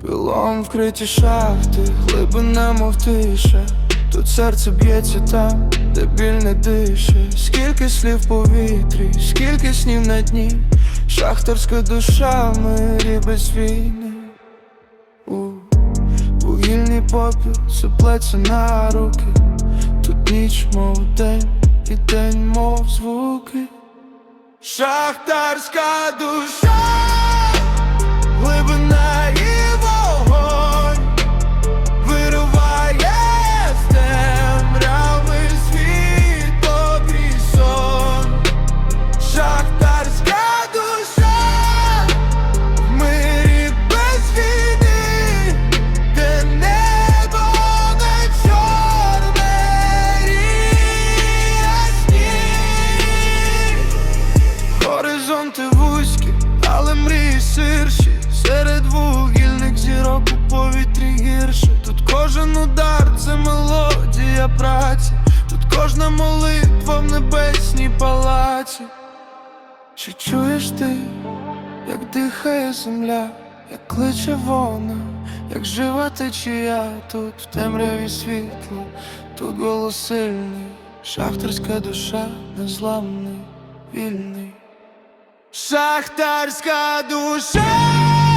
Пилом вкриті шахти, глибина мов тиша. Тут серце б'ється там, де біль не дише, скільки слів в повітрі, скільки снів на дні, шахтарська душа мирі без війни. У вугільний попіл суплеться на руки, тут ніч, мов день, і день, мов звук Шахтарська душа мрії ширші Серед вугільних зірок у повітрі гірше. Тут кожен удар це мелодія праці. Тут кожна молитва в небесній палаці. Чи чуєш ти, як дихає земля, як кличе вона, як жива течія Тут в темряві світло, тут голос сильний Шахтарська душа незламний, вільний Шахтарська душа